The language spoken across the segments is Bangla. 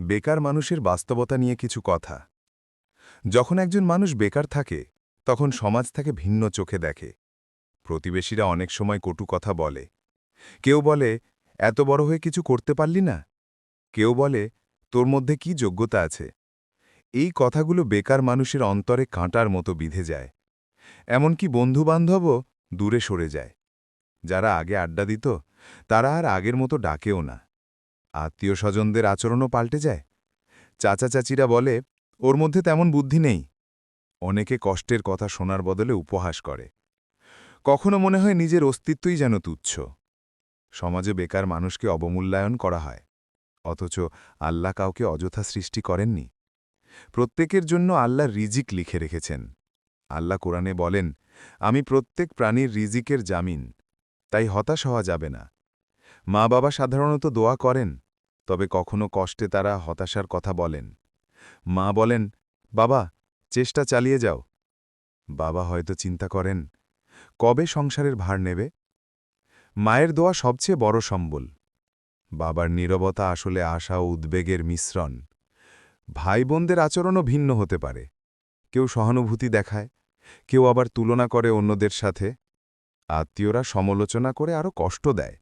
বেকার মানুষের বাস্তবতা নিয়ে কিছু কথা। যখন একজন মানুষ বেকার থাকে, তখন সমাজ তাকে ভিন্ন চোখে দেখে। প্রতিবেশীরা অনেক সময় কটু কথা বলে। কেউ বলে, এত বড় হয়ে কিছু করতে পারলি না? কেউ বলে, তোর মধ্যে কি যোগ্যতা আছে? এই কথাগুলো বেকার মানুষের অন্তরে কাঁটার মতো বিধে যায়। এমনকি বন্ধুবান্ধবও দূরে সরে যায়। যারা আগে আড্ডা দিত, তারা আর আগের মতো ডাকেও না। আত্মীয় স্বজনদের আচরণও পাল্টে যায়। চাচা চাচিরা বলে, ওর মধ্যে তেমন বুদ্ধি নেই। অনেকে কষ্টের কথা শোনার বদলে উপহাস করে। কখনো মনে হয় নিজের অস্তিত্বই যেন তুচ্ছ। সমাজে বেকার মানুষকে অবমূল্যায়ন করা হয়। অথচ আল্লাহ কাউকে অযথা সৃষ্টি করেননি। প্রত্যেকের জন্য আল্লাহ রিজিক লিখে রেখেছেন। আল্লাহ কোরআনে বলেন, আমি প্রত্যেক প্রাণীর রিজিকের জামিন, তাই হতাশ হওয়া যাবে না। মা বাবা সাধারণত দোয়া করেন তবে কখনো কষ্টে তারা হতাশার কথা বলেন। মা বলেন, বাবা, চেষ্টা চালিয়ে যাও। বাবা হয়তো চিন্তা করেন, কবে সংসারের ভার নেবে? মায়ের দোয়া সবচেয়ে বড় সম্বল। বাবার নীরবতা আসলে আশা ও উদ্বেগের মিশ্রণ। ভাই বোনদের আচরণও ভিন্ন হতে পারে। কেউ সহানুভূতি দেখায়, কেউ আবার তুলনা করে অন্যদের সাথে। আত্মীয়রা সমালোচনা করে আরও কষ্ট দেয়।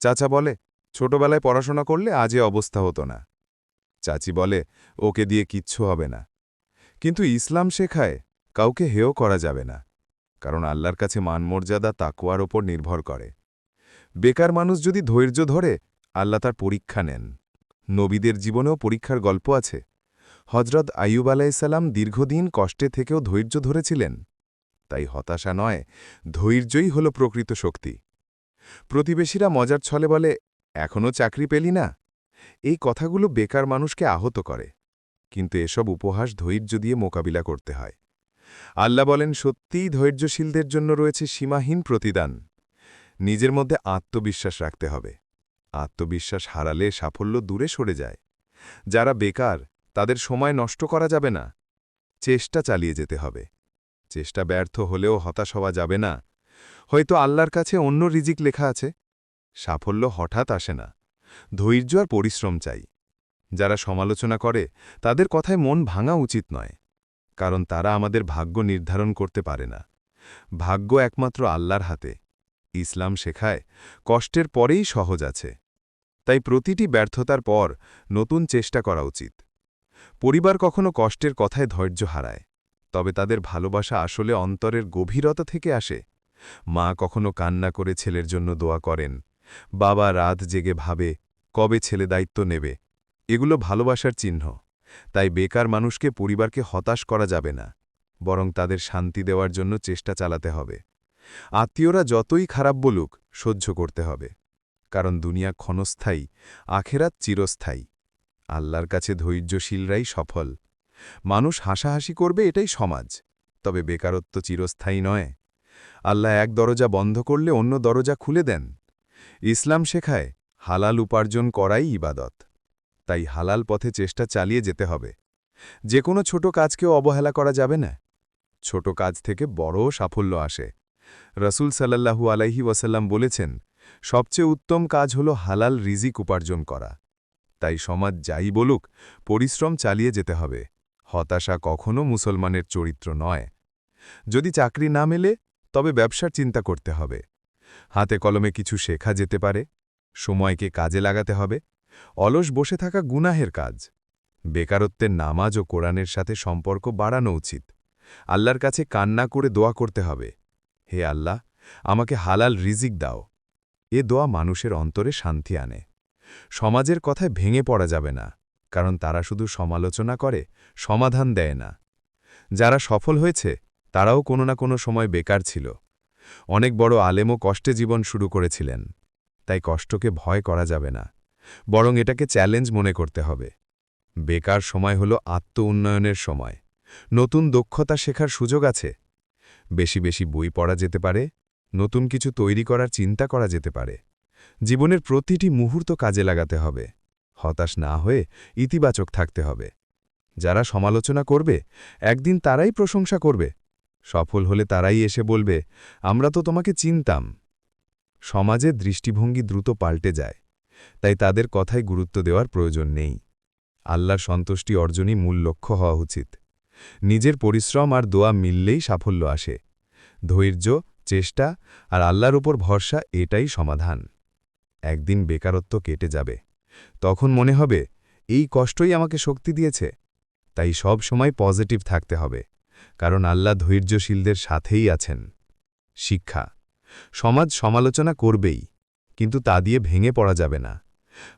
চাচা বলে ছোটবেলায় পড়াশোনা করলে আজে অবস্থা হতো না। চাচি বলে, ওকে দিয়ে কিচ্ছু হবে না। কিন্তু ইসলাম শেখায়, কাউকে হেয় করা যাবে না। কারণ আল্লাহর কাছে মানমর্যাদা তাকুয়ার ওপর নির্ভর করে। বেকার মানুষ যদি ধৈর্য ধরে, আল্লাহ তার পরীক্ষা নেন। নবীদের জীবনেও পরীক্ষার গল্প আছে। হজরত আইয়ুব আলাইসাল্লাম দীর্ঘদিন কষ্টে থেকেও ধৈর্য ধরেছিলেন। তাই হতাশা নয়, ধৈর্যই হল প্রকৃত শক্তি। প্রতিবেশীরা মজার ছলে বলে এখনও চাকরি পেলি না? এই কথাগুলো বেকার মানুষকে আহত করে। কিন্তু এসব উপহাস ধৈর্য দিয়ে মোকাবিলা করতে হয়। আল্লাহ বলেন, সত্যিই ধৈর্যশীলদের জন্য রয়েছে সীমাহীন প্রতিদান। নিজের মধ্যে আত্মবিশ্বাস রাখতে হবে। আত্মবিশ্বাস হারালে সাফল্য দূরে সরে যায়। যারা বেকার, তাদের সময় নষ্ট করা যাবে না। চেষ্টা চালিয়ে যেতে হবে। চেষ্টা ব্যর্থ হলেও হতাশ হওয়া যাবে না। হয়তো আল্লাহর কাছে অন্য রিজিক লেখা আছে। সাফল্য হঠাৎ আসে না। ধৈর্য আর পরিশ্রম চাই। যারা সমালোচনা করে, তাদের কথায় মন ভাঙা উচিত নয়। কারণ তারা আমাদের ভাগ্য নির্ধারণ করতে পারে না। ভাগ্য একমাত্র আল্লাহর হাতে। ইসলাম শেখায়, কষ্টের পরেই সহজ আছে। তাই প্রতিটি ব্যর্থতার পর নতুন চেষ্টা করা উচিত। পরিবার কখনো কষ্টের কথায় ধৈর্য হারায়। তবে তাদের ভালোবাসা আসলে অন্তরের গভীরতা থেকে আসে। মা কখনো কান্না করে ছেলের জন্য দোয়া করেন। বাবা রাত জেগে ভাবে, কবে ছেলে দায়িত্ব নেবে? এগুলো ভালোবাসার চিহ্ন। তাই বেকার মানুষকে পরিবারকে হতাশ করা যাবে না। বরং তাদের শান্তি দেওয়ার জন্য চেষ্টা চালাতে হবে। আত্মীয়রা যতই খারাপ বলুক, সহ্য করতে হবে। কারণ দুনিয়া ক্ষণস্থায়ী, আখেরাত চিরস্থায়ী। আল্লাহর কাছে ধৈর্যশীলরাই সফল। মানুষ হাসাহাসি করবে এটাই সমাজ। তবে বেকারত্ব চিরস্থায়ী নয়। আল্লাহ এক দরজা বন্ধ করলে অন্য দরজা খুলে দেন। ইসলাম শেখায়, হালাল উপার্জন করাই ইবাদত। তাই হালাল পথে চেষ্টা চালিয়ে যেতে হবে। যে কোনো ছোট কাজকেও অবহেলা করা যাবে না। ছোট কাজ থেকে বড় সাফল্য আসে। রসুল সাল্লাহু আলাইহি ওয়াসাল্লাম বলেছেন, সবচেয়ে উত্তম কাজ হল হালাল রিজিক উপার্জন করা। তাই সমাজ যাই বলুক, পরিশ্রম চালিয়ে যেতে হবে। হতাশা কখনও মুসলমানের চরিত্র নয়। যদি চাকরি না মেলে, তবে ব্যবসার চিন্তা করতে হবে। হাতে কলমে কিছু শেখা যেতে পারে, সময়কে কাজে লাগাতে হবে, অলস বসে থাকা গুনাহের কাজ, বেকারত্বের নামাজ ও কোরআনের সাথে সম্পর্ক বাড়ানো উচিত। আল্লাহর কাছে কান্না করে দোয়া করতে হবে। হে আল্লাহ, আমাকে হালাল রিজিক দাও। এ দোয়া মানুষের অন্তরে শান্তি আনে। সমাজের কথায় ভেঙে পড়া যাবে না, কারণ তারা শুধু সমালোচনা করে, সমাধান দেয় না। যারা সফল হয়েছে, তারাও কোনো না কোনো সময় বেকার ছিল। অনেক বড় আলেমও কষ্টে জীবন শুরু করেছিলেন। তাই কষ্টকে ভয় করা যাবে না। বরং এটাকে চ্যালেঞ্জ মনে করতে হবে। বেকার সময় হল আত্ম উন্নয়নের সময়। নতুন দক্ষতা শেখার সুযোগ আছে। বেশি বেশি বই পড়া যেতে পারে। নতুন কিছু তৈরি করার চিন্তা করা যেতে পারে। জীবনের প্রতিটি মুহূর্ত কাজে লাগাতে হবে। হতাশ না হয়ে ইতিবাচক থাকতে হবে। যারা সমালোচনা করবে, একদিন তারাই প্রশংসা করবে। সফল হলে তারাই এসে বলবে, আমরা তো তোমাকে চিনতাম। সমাজের দৃষ্টিভঙ্গি দ্রুত পাল্টে যায়, তাই তাদের কথায় গুরুত্ব দেওয়ার প্রয়োজন নেই। আল্লাহর সন্তুষ্টি অর্জনই মূল লক্ষ্য হওয়া উচিত। নিজের পরিশ্রম আর দোয়া মিললেই সাফল্য আসে। ধৈর্য, চেষ্টা আর আল্লাহর উপর ভরসা এটাই সমাধান। একদিন বেকারত্ব কেটে যাবে। তখন মনে হবে, এই কষ্টই আমাকে শক্তি দিয়েছে। তাই সব সময় পজিটিভ থাকতে হবে। কারণ আল্লাহ ধৈর্যশীলদের সাথেই আছেন। শিক্ষা। সমাজ সমালোচনা করবেই, কিন্তু তা দিয়ে ভেঙে পড়া যাবে না।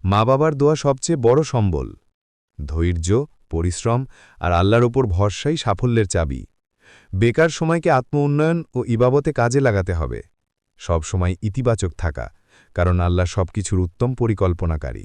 মা বাবার দোয়া সবচেয়ে বড় সম্বল। ধৈর্য, পরিশ্রম আর আল্লাহর ওপর ভরসাই সাফল্যের চাবি। বেকার সময়কে আত্ম উন্নয়ন ও ইবাবতে কাজে লাগাতে হবে। সব সময় ইতিবাচক থাকা, কারণ আল্লাহ সবকিছুর উত্তম পরিকল্পনাকারী।